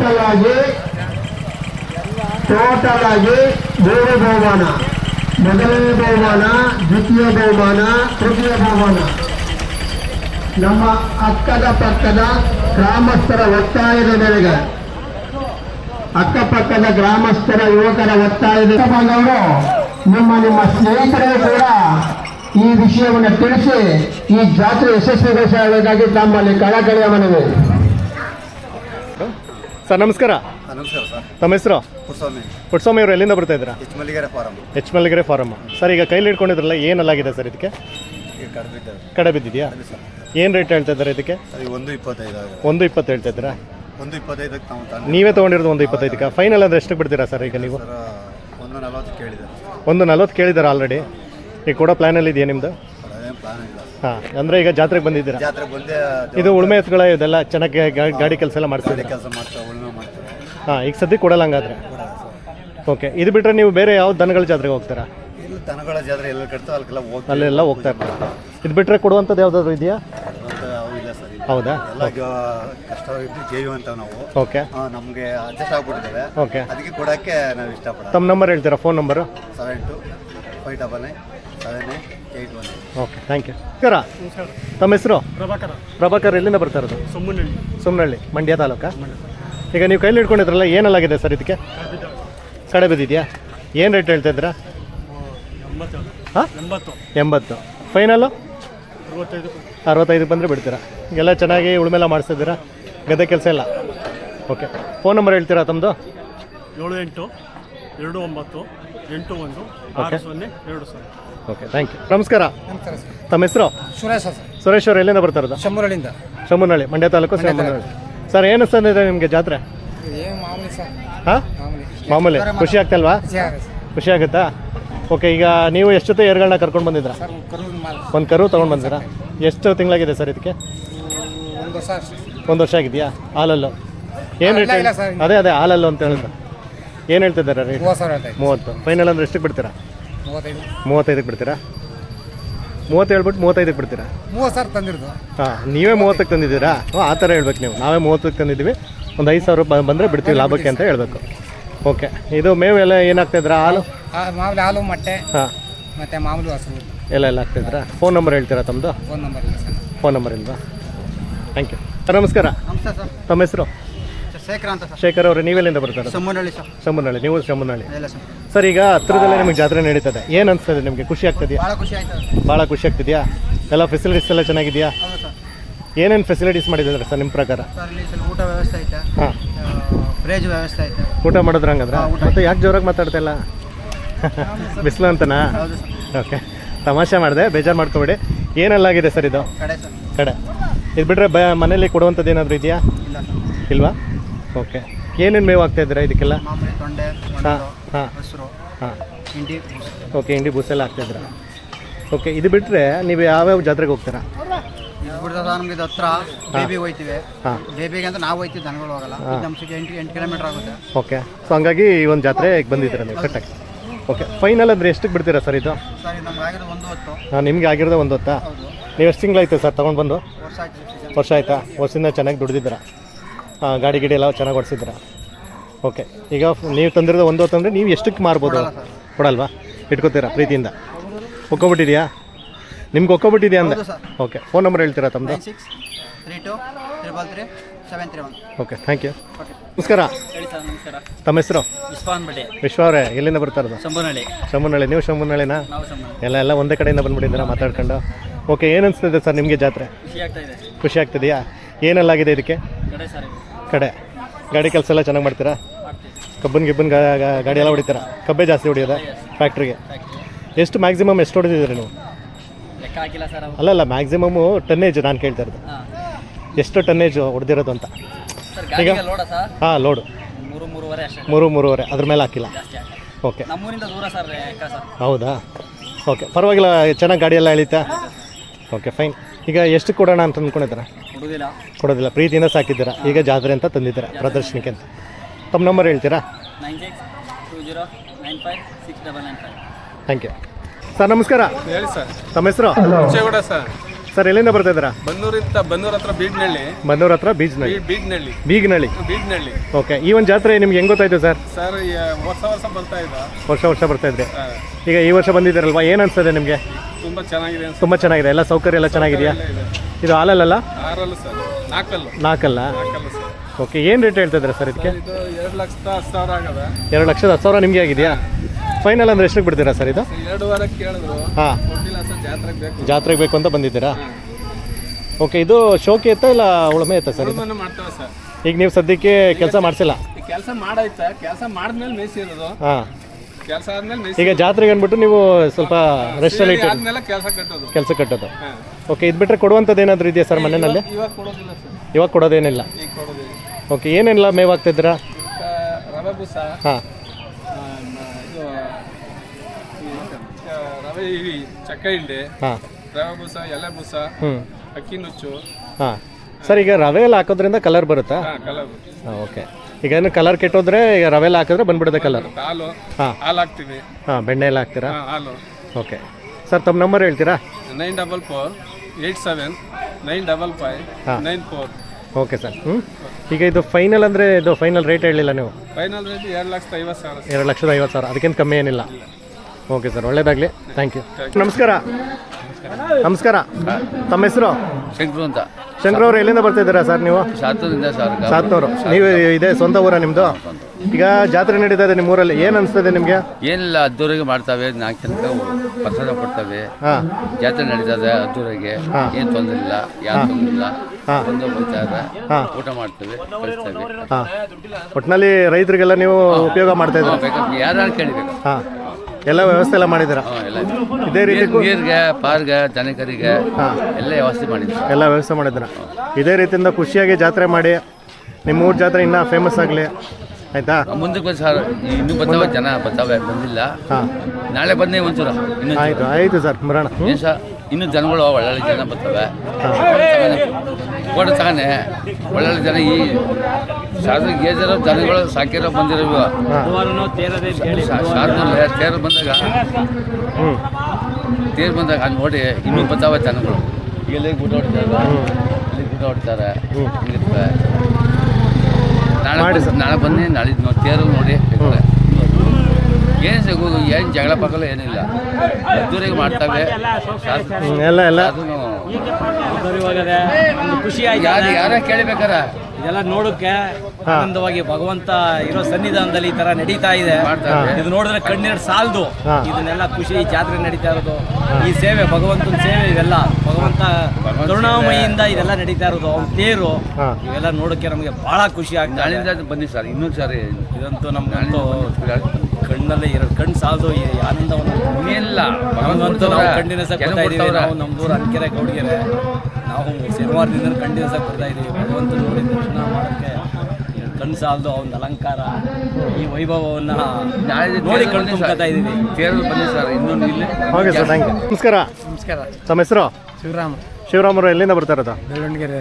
Total ಆಗಿ total ಆಗಿ ಮೂರು ಬಹುಮಾನ. ಮೊದಲನೇ ಬಹುಮಾನ, ದ್ವಿತೀಯ ಬಹುಮಾನ, ತೃತೀಯ ಬಹುಮಾನ. ನಮ್ಮ ಅಕ್ಕದ ಪಕ್ಕದ ಗ್ರಾಮಸ್ಥರ ಒತ್ತಾಯದ ಮೇರೆಗೆ, ಅಕ್ಕಪಕ್ಕದ ಗ್ರಾಮಸ್ಥರ ಯುವಕರ ಒತ್ತಾಯದ ಬಂದವರು ನಿಮ್ಮ ನಿಮ್ಮ ಸ್ನೇಹಿತರಿಗೂ ಕೂಡ ಈ ವಿಷಯವನ್ನು ತಿಳಿಸಿ ಈ ಜಾತ್ರೆ ಯಶಸ್ವಿಗೊಳಿಸಬೇಕಾಗಿ ತಮ್ಮಲ್ಲಿ ಕಳಕಳಿಯ ಮನವಿ. ಸರ್ ನಮಸ್ಕಾರ. ನಮಸ್ಕಾರ ಸರ್. ತಮ್ಮ ಹೆಸರು? ಪುಟ್ಸ್ವಾಮಿ ಪುಟ್ಸ್ವಾಮಿ ಅವರು ಎಲ್ಲಿಂದ ಬರ್ತಾ ಇದ್ದೀರಾ? H Malligere farm. H Malligere farm sir ಈಗ ಕೈಲಿ ಇಟ್ಕೊಂಡಿದ್ರಲ್ಲ ಏನಲ್ಲಾಗಿದೆ ಸರ್ ಇದಕ್ಕೆ? ಕಡೆ ಬಿದ್ದಿದೆಯಾ? ಏನು ರೇಟ್ ಹೇಳ್ತಾ ಇದ್ದಾರೆ ಇದಕ್ಕೆ? ಒಂದು ಇಪ್ಪತ್ತೈದು ಆಗಿದೆ. ಒಂದು ಇಪ್ಪತ್ತು ಹೇಳ್ತಾ ಇದ್ದೀರಾ? ಒಂದು ಇಪ್ಪತ್ತೈದಕ್ಕೆ ನಾವು ತೊಗೊಂಡಿರೋದು ಒಂದು ಇಪ್ಪತ್ತೈದಕ್ಕೆ? ಫೈನಲ್ ಅಂದ್ರೆ ಎಷ್ಟಕ್ಕೆ ಬಿಡ್ತೀರಾ ಸರ್ ಈಗ ನೀವು? ಒಂದು ನಲವತ್ತು ಕೇಳಿದ್ದಾರೆ. ಒಂದು ನಲ್ವತ್ತು ಕೇಳಿದಾರೆ ಆಲ್ರೆಡಿ ಈಗ ಕೊಡೋ ಪ್ಲ್ಯಾನಲ್ಲಿ ಇದೆಯಾ ನಿಮ್ಮದು ಹಾಂ ಅಂದರೆ ಈಗ ಜಾತ್ರೆಗೆ ಬಂದಿದ್ದೀರಾ? ಬಂದೇ ಇದು ಉಳ್ಮೆ ಎತ್ತುಗಳ ಇದೆಲ್ಲ ಚೆನ್ನಾಗಿ ಗಾಡಿ ಕೆಲಸ ಎಲ್ಲ ಮಾಡ್ತಾ ಮಾಡಿಸಿದ್ದೀರಾ ಕೆಲಸ ಮಾಡ್ತಾರೆ ಮಾಡ್ತಾರೆ ಹಾಂ ಈಗ ಸದ್ಯಕ್ಕೆ ಕೊಡಲ್ಲ ಹಂಗಾದ್ರೆ. ಸರ್ ಓಕೆ ಇದು ಬಿಟ್ಟರೆ ನೀವು ಬೇರೆ ಯಾವ ದನಗಳ ಜಾತ್ರೆಗೆ ಹೋಗ್ತೀರಾ? ಇಲ್ಲಿ ದನಗಳ ಜಾತ್ರೆ ಎಲ್ಲ ಕಟ್ತಾ ಅಲ್ಲೆಲ್ಲ ಹೋಗ್ತಾರೆ ಅಲ್ಲೆಲ್ಲ ಹೋಗ್ತಾ ಇರ್ತಾರೆ? ಇದು ಬಿಟ್ಟರೆ ಕೊಡುವಂಥದ್ದು ಯಾವುದಾದ್ರು ಇದೆಯಾ? ಇಲ್ಲ ಸರ್ ಇಲ್ಲಿ. ಹೌದಾ? ಎಲ್ಲ ಗ- ಕಷ್ಟವಾಗಿದ್ದು ಜೀವಂತ ನಾವು. ಓಕೆ ನಮಗೆ ಅಡ್ಜಸ್ಟ್ ಆಗ್ಬಿಟ್ಟಿದ್ದೇವೆ. ಓಕೆ ಅದಕ್ಕೆ ಕೊಡೋಕ್ಕೆ ನಾವು ಇಷ್ಟಪಡೋದು ತಮ್ಮ ನಂಬರ್ ಹೇಳ್ತೀರಾ? Phone number seven two five double nine seven nine eight one okay thank you ನಮಸ್ಕಾರ. ತಮ್ಮ ಹೆಸರು? ಪ್ರಭಾಕರ ಪ್ರಭಾಕರ್ ಎಲ್ಲಿಂದ ಬರ್ತಾ ಇರೋದು? ಸೊಮ್ಮನಹಳ್ಳಿ ಸುಮ್ಮನಹಳ್ಳಿ ಮಂಡ್ಯ ತಾಲೂಕಾ. ಈಗ ನೀವು ಕೈಲಿ ಇಟ್ಕೊಂಡಿದ್ರಲ್ಲ ಏನಲ್ಲಾಗಿದೆ ಸರ್ ಇದಕ್ಕೆ? ಕಡೆ ಬಿದ್ದಿದೆಯಾ? ಏನು ರೇಟ್ ಹೇಳ್ತಾ ಇದ್ದೀರಾ? ಎಂಬತ್ತು ಹಾಂ? ಎಂಬತ್ತು. ಎಂಬತ್ತು ಫೈನಲ್ಲು ಅರವತ್ತೈದು ಅರವತ್ತೈದು ಬಂದರೆ ಬಿಡ್ತೀರಾ. ಎಲ್ಲ ಚೆನ್ನಾಗಿ ಉಳುಮೆಲ್ಲ ಮಾಡಿಸ್ತಿದ್ದೀರಾ ಗದ್ದೆ ಕೆಲಸ ಎಲ್ಲ? ಓಕೆ ಫೋನ್ ನಂಬರ್ ಹೇಳ್ತೀರಾ ತಮ್ಮದು ಏಳು ಎಂಟು ಎರಡು ಒಂಬತ್ತು ಎಂಟು ಒಂದು ಓಕೆ ಆರು ಸೊನ್ನೆ ಎರಡು ಸೊನ್ನೆ. ಓಕೆ ಥ್ಯಾಂಕ್ ಯು ನಮಸ್ಕಾರ. ತಮ್ಮ ಹೆಸರು? ಸುರೇಶ ಸರ್. ಸುರೇಶ್ ಅವರು ಎಲ್ಲಿಂದ ಬರ್ತಾರದು ಇರೋದು? ಶಂಭುನಳ್ಳಿ ಮಂಡ್ಯ ತಾಲೂಕು ಶಂಭುನಹಳ್ಳಿ ಸರ್ ಏನು ಅನಿಸ್ತದೆ ನಿಮಗೆ ಜಾತ್ರೆ? ಏನು ಮಾಮೂಲಿ ಸರ್. ಹಾಂ? ಮಾಮೂಲಿ. ಖುಷಿ ಆಗ್ತಲ್ವಾ? ಖುಷಿ ಆಗುತ್ತಾ. ಓಕೆ ಈಗ ನೀವು ಎಷ್ಟು ಜೊತೆ ಏರ್ಗಳನ್ನ ಕರ್ಕೊಂಡು ಬಂದಿದ್ರಾ ಒಂದು ಕರು ತೊಗೊಂಡು ಬಂದಿರಾ ಎಷ್ಟು ತಿಂಗಳಾಗಿದೆ ಸರ್ ಇದಕ್ಕೆ? ಒಂದು ವರ್ಷ ಆಗಿದೆಯಾ? ಹಾಲಲ್ಲು. ಏನು ಸರ್. ಅದೇ ಅದೇ ಹಾಲಲ್ಲು ಅಂತ ಹೇಳಿದ್ರು. ಏನು ಹೇಳ್ತಿದ್ದಾರೆ ರೇಟ್ ಮೂವತ್ತು. ಫೈನಲ್ ಅಂದ್ರೆ ಎಷ್ಟಕ್ಕೆ ಬಿಡ್ತೀರಾ? ಮೂವತ್ತೈದು. ಮೂವತ್ತೈದಕ್ಕೆ ಬಿಡ್ತೀರಾ? ಮೂವತ್ತು ಹೇಳ್ಬಿಟ್ಟು ಮೂವತ್ತೈದಕ್ಕೆ ಬಿಡ್ತೀರಾ? ಮೂವತ್ತು ಸಾವಿರ ತಂದಿರೋದು. ಹಾಂ ನೀವೇ ಮೂವತ್ತಕ್ಕೆ ತಂದಿದ್ದೀರಾ? ಹ್ಞೂ ಆ ಥರ ಹೇಳ್ಬೇಕು ನೀವು. ನಾವೇ ಮೂವತ್ತಕ್ಕೆ ತಂದಿದ್ದೀವಿ. ಒಂದು ಐದು ಸಾವಿರ ರೂಪಾಯಿ ಬಂದರೆ ಬಿಡ್ತೀವಿ ಲಾಭಕ್ಕೆ ಅಂತ ಹೇಳಬೇಕು. ಓಕೆ. ಇದು ಮೇವು ಎಲ್ಲ ಏನಾಗ್ತಿದ್ರಾ ಹಾಲು? ಆ, ಮಾಮೂಲಿ ಹಾಲು ಮೊಟ್ಟೆ ಹಾಂ. ಮತ್ತು ಮಾಮೂಲಿ ಹಸು. ಎಲ್ಲ ಎಲ್ಲ ಆಗ್ತಿದ್ರಾ ಫೋನ್ ನಂಬರ್ ಹೇಳ್ತೀರಾ ತಮ್ಮದು ಫೋನ್ ನಂಬರ್ ಇಲ್ಲ ಸರ್. ಫೋನ್ ನಂಬರ್ ಇಲ್ವಾ? ಥ್ಯಾಂಕ್ ಯು ಸರ್ ನಮಸ್ಕಾರ. ನಮಸ್ತೆ ಸರ್. ತಮ್ಮ ಹೆಸರು? ಶೇಖರ ಅಂತ ಸರ್. ಶೇಖರ್ ಅವರು ನೀವೆಲ್ಲಿಂದ ಬರ್ತಾರೆ? ಸಮ್ಮನಹಳ್ಳಿ ಸರ್. ಸಂಬನಹಳ್ಳಿ ನೀವು ಸಂಬನಹಳ್ಳಿ. ಸರ್. ಸರ್ ಈಗ ಹತ್ರದಲ್ಲೇ ನಿಮಗೆ ಜಾತ್ರೆ ನಡೀತದೆ. ಏನು ಅನಿಸ್ತದೆ ನಿಮಗೆ? ಖುಷಿ ಆಗ್ತದೆಯಾ? ಭಾಳ ಖುಷಿ ಆಯ್ತು ಭಾಳ ಖುಷಿ ಆಗ್ತಿದೆಯಾ? ಎಲ್ಲ ಫೆಸಿಲಿಟೀಸ್ ಎಲ್ಲ ಚೆನ್ನಾಗಿದೆಯಾ? ಹೌದು ಸರ್. ಏನೇನು ಫೆಸಿಲಿಟೀಸ್ ಮಾಡಿದ್ರೆ ಸರ್ ನಿಮ್ಮ ಪ್ರಕಾರ? ಸರ್ ಇಲ್ಲಿ ಸ್ವಲ್ಪ ಊಟ ವ್ಯವಸ್ಥೆ ಐತೆ. ಹಾಂ. ಫ್ರೇಜ್ ವ್ಯವಸ್ಥೆ ಐತೆ. ಊಟ ಮಾಡಿದ್ರೆ ಹಂಗಂದ್ರೆ? ಮತ್ತೆ ಯಾಕೆ ಜೋರಾಗಿ ಮಾತಾಡ್ತಾ ಇಲ್ಲ? ಬಿಸಿಲು ಅಂತನಾ? ಹೌದು ಸರ್. ಓಕೆ. ತಮಾಷೆ ಮಾಡಿದೆ ಬೇಜಾರು ಮಾಡ್ಕೋಬೇಡಿ. ಏನೆಲ್ಲ ಆಗಿದೆ ಸರ್ ಇದು? ಕಡೆ ಸರ್. ಕಡೆ. ಇದು ಬಿಟ್ಟರೆ ಬ ಮನೇಲಿ ಕೊಡುವಂಥದ್ದು ಏನಾದರೂ ಇದೆಯಾ? ಇಲ್ಲ ಸರ್. ಇಲ್ವಾ? ಓಕೆ. ಏನೇನು ಮೇವು ಆಗ್ತಾ ಇದ್ದೀರಾ ಇದಕ್ಕೆಲ್ಲ? ಮಾಮೂಲಿ ತೊಂಡೆ ಹಾಂ ಹಾಂ. ಹಸ್ರು ಹಾಂ. ಹಿಂಡಿ. ಓಕೆ ಇಂಡಿ ಬೂಸೆಲ್ಲ ಹಾಕ್ತಿದ್ದೀರಾ ಓಕೆ ಇದು ಬಿಟ್ಟರೆ ನೀವು ಯಾವ್ಯಾವ ಜಾತ್ರೆಗೆ ಹೋಗ್ತೀರಾ? ಬಿಡ್ತದ ನಮ್ಗೆ ಇದು ಹತ್ರ ಬೇಬಿ ಹೋಯ್ತೀವಿ. ಹಾಂ. ಬೇಬಿಗೆ ಅಂತ ನಾವು ಹೋಯ್ತೀವಿ ದನಗಳು ಹೋಗಲ್ಲ. ಇದು ನಮ್ಗೆ ಎಂಟು ಎಂಟು ಕಿಲೋಮೀಟರ್ ಆಗುತ್ತೆ. ಓಕೆ. ಸೊ ಹಂಗಾಗಿ ಈ ಒಂದು ಜಾತ್ರೆಗೆ ಬಂದಿದ್ದೀರಾ ನೀವು? ಕರೆಕ್ಟಾಗಿ ಓಕೆ ಫೈನಲ್ ಅಂದರೆ ಎಷ್ಟಕ್ಕೆ ಬಿಡ್ತೀರಾ ಸರ್ ಇದು? ಸರ್ ಇದು ನಮ್ಗೆ ಆಗಿರೋದು ಒಂದು ಹೊತ್ತು. ಹಾಂ ನಿಮಗೆ ಆಗಿರೋದೇ ಒಂದು ಹೊತ್ತಾ? ಹೌದು. ನೀವು ಎಷ್ಟು ತಿಂಗಳಾಯ್ತು ಸರ್ ತೊಗೊಂಡು ಬಂದು ವರ್ಷ ಆಯ್ತು ವರ್ಷ ಆಯ್ತಾ? ವರ್ಷದಿಂದ ಚೆನ್ನಾಗಿ ದುಡ್ದಿದ್ದೀರಾ? ಗಾಡಿ ಗಿಡಿ ಎಲ್ಲ ಚೆನ್ನಾಗಿ ಓಡಿಸಿದ್ದೀರಾ? ಓಕೆ ಈಗ ನೀವು ತಂದಿರೋದು ಒಂದು ಹೊತ್ತಂದರೆ ನೀವು ಎಷ್ಟಕ್ಕೆ ಮಾರ್ಬೋದು? ಕೊಡಲ್ವಾ? ಇಟ್ಕೋತೀರಾ ಪ್ರೀತಿಯಿಂದ? ಒಕ್ಕೊಬಿಟ್ಟಿದೆಯಾ? ನಿಮ್ಗೆ ಒಕ್ಕೊಬಿಟ್ಟಿದೆಯಾ ಅಂದೆ? ಸರ್. ಓಕೆ ಫೋನ್ ನಂಬರ್ ಹೇಳ್ತೀರಾ ತಮ್ಮದು ಓಕೆ ಥ್ಯಾಂಕ್ ಯು ನಮಸ್ಕಾರ. ಹೇಳಿ ಸರ್ ನಮಸ್ಕಾರ. ತಮ್ಮ ಹೆಸರು? ವಿಶ್ವ ಅವರೇ ಎಲ್ಲಿಂದ ಬರ್ತಾ ಇರೋದು? ಶಂಭನಹಳ್ಳಿ ಶಂಭುನಹಳ್ಳಿ ನೀವು ಶಂಭನಹಳ್ಳಿನಾ ಎಲ್ಲ ಎಲ್ಲ ಒಂದೇ ಕಡೆಯಿಂದ ಬಂದ್ಬಿಟ್ಟಿದ್ದೀರಾ ಮಾತಾಡ್ಕೊಂಡು? ಓಕೆ ಏನು ಅನಿಸ್ತಿದೆ ಸರ್ ನಿಮಗೆ ಜಾತ್ರೆ? ಖುಷಿ ಆಗ್ತಾ ಇದೆ. ಖುಷಿ ಆಗ್ತಿದೆಯಾ? ಏನೆಲ್ಲಾಗಿದೆ ಇದಕ್ಕೆ? ಕಡೆ. ಗಾಡಿ ಕೆಲಸ ಎಲ್ಲ ಚೆನ್ನಾಗಿ ಮಾಡ್ತೀರಾ? ಕಬ್ಬನ್ ಗಿಬ್ಬನ್ ಗಾಡಿ ಎಲ್ಲ ಹೊಡಿತೀರಾ? ಕಬ್ಬೆ ಜಾಸ್ತಿ ಹೊಡಿಯೋದ ಫ್ಯಾಕ್ಟ್ರಿಗೆ? ಎಷ್ಟು ಮ್ಯಾಕ್ಸಿಮಮ್ ಎಷ್ಟು ಹೊಡೆದಿದ್ದೀರಿ ನೀವು? ಅಲ್ಲ ಅಲ್ಲಲ್ಲ ಮ್ಯಾಕ್ಸಿಮಮ್ಮು ಟನ್ನೇಜ್ ನಾನು ಕೇಳ್ತಾ ಇರೋದು. ಎಷ್ಟು ಟನ್ನೇಜ್ ಹೊಡೆದಿರೋದು ಅಂತ. ಈಗ? ಹಾಂ ಲೋಡು ಮೂರು ಮೂರುವರೆ ಅದ್ರ ಮೇಲೆ ಹಾಕಿಲ್ಲ. ಓಕೆ ಹೌದಾ? ಓಕೆ ಪರವಾಗಿಲ್ಲ ಚೆನ್ನಾಗಿ ಗಾಡಿ ಎಲ್ಲ ಎಳೀತಾ? ಓಕೆ ಫೈನ್ ಈಗ ಎಷ್ಟು ಕೊಡೋಣ ಅಂತ ಅಂದ್ಕೊಂಡಿದ್ದೀರಾ? ಕೊಡೋದಿಲ್ಲ. ಕೊಡೋದಿಲ್ಲ. ಪ್ರೀತಿಯಿಂದ ಸಾಕಿದ್ದೀರಾ? ಈಗ ಜಾತ್ರೆ ಅಂತ ತಂದಿದ್ದೀರಾ? ಪ್ರದರ್ಶನಕ್ಕೆ ಅಂತ. ತಮ್ಮ ನಂಬರ್ ಹೇಳ್ತೀರಾ? Nine six two zero nine five six double nine five. Thank you sir ನಮಸ್ಕಾರ. ಹೇಳಿ ಸರ್. ತಮ್ಮ ಹೆಸರು? ಸರ್. ಸರ್ ಎಲ್ಲಿಂದ ಬರ್ತಾ ಇದ್ದೀರಾ? ಬನ್ನೂರಿಂದ ಬನ್ನೂರ್ ಹತ್ರ ಬೀಡ್ನಳ್ಳಿ. ಬನ್ನೂರ್ ಹತ್ರ ಬೀಜ್ನಳ್ಳಿ ಬೀಡ್- ಬೀಡ್ನಳ್ಳಿ. ಬೀಗ್ನಳ್ಳಿ ಬೀಡ್ನಳ್ಳಿ. ಓಕೆ ಈ ಒಂದು ಜಾತ್ರೆ ನಿಮ್ಗೆ ಹೆಂಗ್ ಗೊತ್ತಾಯ್ತು ಸರ್? ಸರ್ ಈ ವರ್ಷ ವರ್ಷ ಬರ್ತಾ ಇದ್ದ ವರ್ಷ ವರ್ಷ ಬರ್ತಾ ಇದ್ರಿ. ಈಗ ಈ ವರ್ಷ ಬಂದಿದ್ದೀರಲ್ವಾ? ಏನು ಅನ್ಸ್ತದೆ ನಿಮಗೆ? ತುಂಬಾ ಚೆನ್ನಾಗಿದೆ ಅನ್ಸುತ್ತೆ. ತುಂಬ ಚೆನ್ನಾಗಿದೆ. ಎಲ್ಲ ಸೌಕರ್ಯ ಎಲ್ಲ ಚೆನ್ನಾಗಿದೆಯಾ? ಇದು. ಹಾಲಲ್ಲ ಆರಲ್ಲ ಸರ್. ನಾಲ್ಕಲ್ಲು ನಾಲ್ಕಲ್ಲ ನಾಲ್ಕಲ್ಲು ಸರ್. ಓಕೆ ಏನು ರೇಟ್ ಹೇಳ್ತಾ ಇದ್ದೀರಾ ಸರ್ ಇದಕ್ಕೆ? ಇದು ಎರಡು ಲಕ್ಷದ ಹತ್ತು ಸಾವಿರ ಆಗದ. ಎರಡು ಲಕ್ಷದ ಹತ್ತು ಸಾವಿರ ನಿಮಗೆ ಆಗಿದೆಯಾ? ಫೈನಲ್ ಅಂದ್ರೆ ಎಷ್ಟಕ್ಕೆ ಬಿಡ್ತೀರಾ ಸರ್ ಇದು? ಎರಡು ವಾರ ಕೇಳಿದ್ರು. ಹಾಂ. ಕೊಟ್ಟಿಲ್ಲ ಸರ್ ಜಾತ್ರೆಗೆ ಬೇಕು. ಜಾತ್ರೆಗೆ ಬೇಕು ಅಂತ ಬಂದಿದ್ದೀರಾ? ಓಕೆ ಇದು ಶೋಕಿ ಎತ್ತ ಇಲ್ಲ ಉಳುಮೆ ಎತ್ತ ಸರ್ ಇದು? ಮಾಡ್ತೇವೆ ಸರ್. ಈಗ ನೀವು ಸದ್ಯಕ್ಕೆ ಕೆಲಸ ಮಾಡಿಸಿಲ್ಲ? ಕೆಲಸ ಮಾಡಾಯ್ತಾ ಕೆಲಸ ಮಾಡಿದ್ಮೇಲೆ ಮೇಯಿಸಿರೋದು. ಹಾಂ. ಕೆಲಸ ಆದ್ಮೇಲೆ ಈಗ ಜಾತ್ರೆಗೆ ಅಂದ್ಬಿಟ್ಟು ನೀವು ಸ್ವಲ್ಪ ರೆಸ್ಟಲ್ಲಿ ಇಟ್ಟು ಆದ್ಮೇಲೆ ಕೆಲಸ ಕಟ್ಟೋದು. ಕೆಲಸ ಕಟ್ಟೋದು. ಹಾಂ. ಓಕೆ ಇದು ಬಿಟ್ಟರೆ ಕೊಡುವಂಥದ್ದು ಏನಾದರೂ ಇದೆಯಾ ಸರ್ ಮನೆಯಲ್ಲಿ? ಇವಾಗ ಕೊಡೋದಿಲ್ಲ ಸರ್. ಇವಾಗ ಕೊಡೋದೇನಿಲ್ಲ. ಈಗ ಕೊಡೋದಿಲ್ಲ. ಓಕೆ ಏನೇನಿಲ್ಲ ಮೇವು ಹಾಕ್ತಿದ್ದೀರಾ ಈಗ ರವೆ ಬೂಸ ಹಾಂ. ಆ, ಮ- ಇದು ಈ, ಆ, ರವೆ ಇವಿ ಚಕ್ಕ ಹಿಂಡಿ ಹಾಂ. ರವೆ ಬೂಸ ಎಲೆ ಬೂಸ ಹ್ಞೂ ಅಕ್ಕಿ ನುಚ್ಚು. ಹಾಂ. ಸರ್ ಈಗ ರವೆ ಎಲ್ಲ ಹಾಕೋದ್ರಿಂದ ಕಲರ್ ಬರುತ್ತಾ? ಹಾಂ ಕಲರ್ ಹಾಂ ಓಕೆ ಈಗ ಏನು ಕಲರ್ ಕೆಟ್ಟೋದ್ರೆ ಈಗ ರವೆ ಎಲ್ಲ ಹಾಕಿದ್ರೆ ಬಂದ್ಬಿಡುತ್ತೆ ಕಲರ್ ಹಾಲು ಹಾಂ. ಹಾಲು ಹಾಕ್ತೀವಿ. ಹಾಂ ಬೆಣ್ಣೆ ಎಲ್ಲ ಹಾಕ್ತೀರಾ? ಹಾಂ ಹಾಲು. ಓಕೆ. ಸರ್ ತಮ್ಮ ನಂಬರ್ ಹೇಳ್ತೀರಾ? Nine double four eight seven nine double five ಹಾ. Nine four. Okay sir. ಹ್ಞೂ ಈಗ ಇದು ಫೈನಲ್ ಅಂದರೆ ಇದು ಫೈನಲ್ ರೇಟ್ ಹೇಳಿಲ್ಲ ನೀವು? ಫೈನಲ್ ರೇಟ್ ಎರಡು ಲಕ್ಷದ ಐವತ್ತು ಸಾವಿರ ಎರಡು ಲಕ್ಷದ ಐವತ್ತು ಸಾವಿರ. ಅದಕ್ಕಿಂತ ಕಮ್ಮಿ ಏನಿಲ್ಲ. ಓಕೆ ಸರ್ ಒಳ್ಳೇದಾಗಲಿ. ಥ್ಯಾಂಕ್ ಯು ನಮಸ್ಕಾರ. ನಮಸ್ಕಾರ. ತಮ್ಮ ಹೆಸರು? ಶಂಕರು ಅಂತ. ಶಂಕರ್ ಅವರು ಎಲ್ಲಿಂದ ಬರ್ತಾ ಇದ್ದೀರಾ ಸರ್ ನೀವು? ಸರ್ ಸಾತ್ನೂರು ನೀವು ಇದೆ ಸ್ವಂತ ಊರ ನಿಮ್ಮದು ಈಗ ಜಾತ್ರೆ ನಡೀತಾ ಇದೆ ನಿಮ್ಮ ಊರಲ್ಲಿ ಏನು ಅನಿಸ್ತದೆ ನಿಮಗೆ? ಏನಿಲ್ಲ ಅದ್ದೂರಿಗೆ ಮಾಡ್ತಾವೆ ನಾಲ್ಕು ಜನಕ್ಕೆ ಪ್ರಸಾದ ಕೊಡ್ತವೆ. ಹಾಂ. ಜಾತ್ರೆ ನಡೀತದೆ ಅದ್ದೂರಿಗೆ ಏನು ತೊಂದರೆ ಇಲ್ಲ ಯಾರು ತೊಂದರೆ ಇಲ್ಲ. ಹಾಂ. ಬಂದು ಬರ್ತಾರೆ ಹಾಂ. ಊಟ ಮಾಡ್ತೇವೆ ಕಳಿಸ್ತೇವೆ. ಹಾಂ. ಒಟ್ಟಿನಲ್ಲಿ ರೈತರಿಗೆಲ್ಲ ನೀವು ಉಪಯೋಗ ಮಾಡ್ತಾ ಇದ್ದೀರಾ? ಬೇಕಾದ್ರೆ ಯಾರು ಕೇಳಿಬೇಕು? ಹಾಂ. ಎಲ್ಲ ವ್ಯವಸ್ಥೆ ಎಲ್ಲ ಮಾಡಿದ್ದೀರಾ? ಹಾಂ ಎಲ್ಲ ಇದೇ. ರೀತಿ ನೀರ್- ನೀರ್ಗೆ ಪಾರ್ಗೆ ಜನಕರಿಗೆ. ಎಲ್ಲ ವ್ಯವಸ್ಥೆ ಮಾಡಿದ್ವಿ ಎಲ್ಲ ವ್ಯವಸ್ಥೆ ಮಾಡಿದ್ದೀರಾ? ಇದೇ ರೀತಿಯಿಂದ ಖುಷಿಯಾಗಿ ಜಾತ್ರೆ ಮಾಡಿ ನಿಮ್ಮ ಊರ ಜಾತ್ರೆ ಇನ್ನೂ ಫೇಮಸ್ ಆಗಲಿ ಆಯ್ತಾ? ಮುಂದಕ್ಕೆ ಬಂದು ಸರ್ ಇನ್ನೂ ಬರ್ತಾವೆ ಜನ ಬರ್ತಾವೆ ಬಂದಿಲ್ಲ. ಹಾಂ. ನಾಳೆ ಬಂದೇ ಒಂಚೂರು ಇನ್ನು ಆಯಿತು ಆಯಿತು ಸರ್ ಬರೋಣ. ಹ್ಞೂ ಏನು ಸರ್? ಇನ್ನೂ ಜನಗಳು ಒಳ್ಳೊಳ್ಳೆ ಜನ ಬರ್ತವೆ. ಫೋಟೋ ತಗೊಂಡೆ ಒಳ್ಳೊಳ್ಳೆ ಜನ ಈ ಶಾಸ್ತ್ರ ಗೇಜರೋ ಜನಗಳು ಸಾಕಿರೋ ಬಂದಿರೋ ಶಾಸ್ತ್ರ ತೇರು ಬಂದಾಗ ತೇರು ಬಂದಾಗ ಅಲ್ಲಿ ನೋಡಿ ಇನ್ನೂ ಬರ್ತಾವೆ ಜನಗಳು. ಎಲ್ಲಿಗೆ ಗುಡ್ಡ ಹೊಡ್ತಾರೆ. ಇಲ್ಲಿಗೆ ಗುಡ್ಡ ಹೊಡ್ತಾರೆ. ನಾಳೆ ನಾಳೆ ಬನ್ನಿ ನಾಳಿದ್ದು ನೋಡಿ ತೇರು ನೋಡಿ. ಏನು ಸಿಗೋದು ಏನು ಜಗಳ ಪಗಲ ಏನಿಲ್ಲ. ಅದ್ದೂರಿಗೆ ಮಾಡ್ತವೆ ಎಲ್ಲ ಎಲ್ಲ. ಯಾರು ಯಾರ ಕೇಳಬೇಕಾರ ಇದೆಲ್ಲ ನೋಡಕ್ಕೆ ಆನಂದವಾಗಿ ಭಗವಂತ ಇರೋ ಸನ್ನಿಧಾನದಲ್ಲಿ ಈ ತರ ನಡೀತಾ ಇದೆ. ಇದು ನೋಡಿದ್ರೆ ಕಣ್ಣೀರ್ ಸಾಲದು. ಇದನ್ನೆಲ್ಲ ಖುಷಿ ಜಾತ್ರೆ ನಡೀತಾ ಇರೋದು. ಈ ಸೇವೆ ಭಗವಂತನ ಸೇವೆ ಇವೆಲ್ಲ. ಭಗವಂತ ಕರುಣಾಮಯಿಂದ ಇದೆಲ್ಲ ನಡೀತಾ ಇರೋದು. ಅವ್ನ ತೇರು. ಇವೆಲ್ಲ ನೋಡಕ್ಕೆ ನಮಗೆ ಬಹಳ ಖುಷಿ ಆಗ್ತದೆ ನಾಳಿಂದ ಬನ್ನಿ ಸರ್. ಇನ್ನೊಂದು ಸಾರಿ ಇದಂತೂ ನಮ್ಗಂತೂ ಕಣ್ಣಲ್ಲಿ ಎರಡು ಕಣ್ಣು ಸಾಲದು ಈ ಆನಂದವನ್ನು ಇಲ್ಲ. ಭಗವಂತ ನಾವು ಕಂಟಿನ್ಯೂಸ್ ಆಗಿ ಬರ್ತಾ ಇದೀವಿ ನಾವು ನಮ್ಮೂರು ಅನ್ಕೆರೆ ಗೌಡಿಗೆರೆ. ನಾವು ಶನಿವಾರದಿಂದ ಕಂಟಿನ್ಯೂಸ್ ಸಹ ಬರ್ತಾ ಇದೀವಿ ಭಗವಂತ ನೋಡಿ ದರ್ಶನ ಮಾಡೋಕ್ಕೆ ಕಣ್ಣು ಸಾಲದು ಅವನ ಅಲಂಕಾರ ಈ ವೈಭವವನ್ನ ನೋಡಿ ಕಣ್ಣು ತುಂಬ್ಕೊತಾ ಇದೀವಿ ಕೇರಳ ಬನ್ನಿ ಸರ್. ಇನ್ನೊಂದು ಇಲ್ಲಿ? ಓಕೆ ಸರ್ ಥ್ಯಾಂಕ್ ಯು ನಮಸ್ಕಾರ. ನಮಸ್ಕಾರ. ತಮ್ಮ ಹೆಸರು? ಶಿವರಾಮ. ಶಿವರಾಮರು ಎಲ್ಲಿಂದ ಬರ್ತಾ ಇರೋದು? ಬೆಳವಣಿಗೆರೆ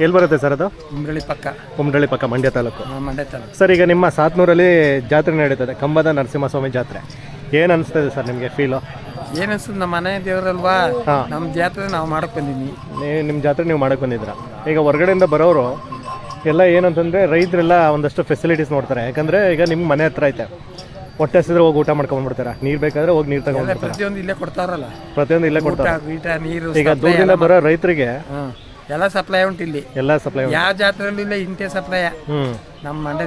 ಎಲ್ಲಿ ಬರುತ್ತೆ ಸರ್ ಅದು? ಕುಂಬ್ರಳ್ಳಿ ಪಕ್ಕ. ಕುಮಡಳ್ಳಿ ಪಕ್ಕ ಮಂಡ್ಯ ತಾಲೂಕು. ಆ, ಮಂಡ್ಯ ತಾಲೂಕು. ಸರ್ ಈಗ ನಿಮ್ಮ ಸಾತ್ನೂರಲ್ಲಿ ಜಾತ್ರೆ ನಡೀತದೆ ಕಂಬದ ನರಸಿಂಹಸ್ವಾಮಿ ಜಾತ್ರೆ. ಏನು ಅನಿಸ್ತದೆ ಸರ್ ನಿಮಗೆ ಫೀಲು ಏನ್ ಅನ್ಸುತ್ತೆ ನಮ್ಮ ಮನೆ ದೇವರಲ್ವಾ? ಹಾ. ನಮ್ಮ ಜಾತ್ರೆ ನಾವು ಮಾಡಕ್ ಬಂದೀನಿ. ನಿಮ್ಮ ಜಾತ್ರೆ ನೀವು ಮಾಡಕ್ಕೆ ಬಂದಿದ್ದೀರಾ? ಈಗ ಹೊರಗಡೆಯಿಂದ ಬರೋರು ಎಲ್ಲ ಏನಂತಂದರೆ ರೈತರೆಲ್ಲ ಒಂದಷ್ಟು ಫೆಸಿಲಿಟೀಸ್ ನೋಡ್ತಾರೆ. ಯಾಕಂದರೆ ಈಗ ನಿಮ್ಮ ಮನೆ ಹತ್ರ ಐತೆ. ಹೊಟ್ಟೆ ಹಸಿದ್ರೆ ಹೋಗಿ ಊಟ ಮಾಡ್ಕೊಂಡ್ಬಿಡ್ತಾರೆ? ನೀರು ಬೇಕಾದ್ರೆ ಹೋಗಿ ನೀರು ತಗೊಂಡ್ಬಿಡ್ತಾರೆ? ಪ್ರತಿಯೊಂದು ಇಲ್ಲೇ ಕೊಡ್ತಾರಲ್ಲ. ಪ್ರತಿಯೊಂದು ಇಲ್ಲೇ ಊಟ ಕೊಡ್ತಾರೆ. ಗೀಟ ನೀರು ಈಗ ದೂರದಿಂದ ಬರೋ ರೈತರಿಗೆ. ಎಲ್ಲ ಸಪ್ಲೈ ಉಂಟು ಇಲ್ಲಿ. ಎಲ್ಲ ಸಪ್ಲೈ ಯಾವ ಜಾತ್ರೆಯಲ್ಲೂ ಇಲ್ಲ ಇಂಟೆ ಸಪ್ಲೈ ನಮ್ಮ ಮಂಡ್ಯ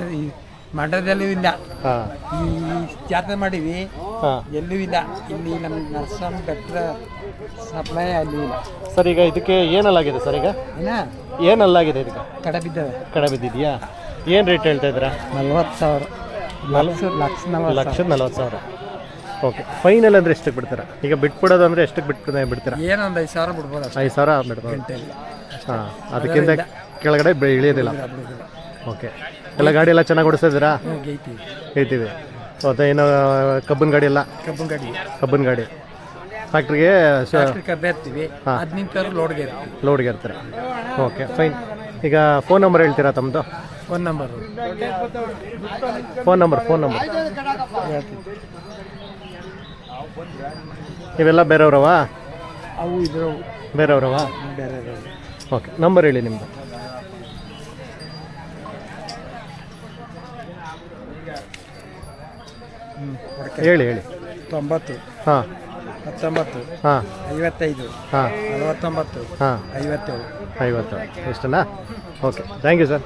ಮಂಡ್ಯದಲ್ಲೂ ಇಲ್ಲ. ಹಾಂ. ಈ ಜಾತ್ರೆ ಮಾಡಿವಿ ಹಾಂ. ಎಲ್ಲೂ ಇಲ್ಲ. ಇಲ್ಲಿ ನಮ್ಮ ನರ್ಸಮ್ ಬೆಟ್ರ ಸಪ್ಲೈ ಅಲ್ಲಿ ಇಲ್ಲ. ಸರ್ ಈಗ ಇದಕ್ಕೆ ಏನಲ್ಲಾಗಿದೆ ಸರ್ ಈಗ? ಏನ? ಏನಲ್ಲಾಗಿದೆ ಇದಕ್ಕೆ? ಕಡೆ ಬಿದ್ದವೆ. ಕಡೆ ಬಿದ್ದಿದೆಯಾ? ಏನು ರೇಟ್ ಹೇಳ್ತಾ ಇದ್ದೀರಾ? ನಲ್ವತ್ತು ಸಾವಿರ. ಲಕ್ಷ ಲಕ್ಷ ನಲ್ವತ್ತು ಲಕ್ಷದ ನಲ್ವತ್ತು ಸಾವಿರ. ಓಕೆ ಫೈನಲ್ ಅಂದರೆ ಎಷ್ಟಕ್ಕೆ ಬಿಡ್ತಾರೆ? ಈಗ ಬಿಟ್ಬಿಡೋದು ಅಂದರೆ ಎಷ್ಟಕ್ಕೆ ಬಿಟ್ಬಿಡ ಬಿಡ್ತೀರಾ? ಏನೋ ಒಂದು ಐದು ಸಾವಿರ ಬಿಡ್ಬೋದು ಅಷ್ಟೇ. ಐದು ಸಾವಿರ ಬಿಡ್ಬೋದು. ಹಾಂ ಅದಕ್ಕಿಂತ ಕೆಳಗಡೆ ಬೆ- ಇಳಿಯೋದಿಲ್ಲ. ಓಕೆ. ಎಲ್ಲ ಗಾಡಿ ಎಲ್ಲ ಚೆನ್ನಾಗಿ ಓಡಿಸ್ತಾ ಇದ್ದೀರಾ ಹೇಳ್ತೀವಿ ಮತ್ತೆ ಏನು ಕಬ್ಬನ್ ಗಾಡಿ ಎಲ್ಲ? ಕಬ್ಬು ಗಾಡಿ. ಕಬ್ಬನ್ ಗಾಡಿ. ಫ್ಯಾಕ್ಟ್ರಿಗೆ ಕಬ್ಬೆ ಇರ್ತೀವಿ ಅದು ನಿಂತವ್ರು ಲೋಡ್ಗೆ ಇರ್ತೀವಿ ಲೋಡ್ಗೆ ಇರ್ತಾರೆ ಓಕೆ ಫೈನ್ ಈಗ ಫೋನ್ ನಂಬರ್ ಹೇಳ್ತೀರಾ ತಮ್ಮದು phone number phone number phone number ಇವೆಲ್ಲ ಬೇರೆಯವ್ರವಾ? ಅವು ಇದ್ರು ಬೇರೆಯವ್ರವಾ? ಬೇರೆ ಓಕೆ ನಂಬರ್ ಹೇಳಿ ನಿಮ್ಮದು ಹೇಳಿ ಹೇಳಿ. ತೊಂಬತ್ತು ಹಾಂ. ಹತ್ತೊಂಬತ್ತು ಹಾಂ. ಐವತ್ತೈದು ಹಾಂ. ನಲವತ್ತೊಂಬತ್ತು ಹಾಂ. ಐವತ್ತೇಳು. ಐವತ್ತು ಇಷ್ಟನಾ ಓಕೆ ಥ್ಯಾಂಕ್ ಯು ಸರ್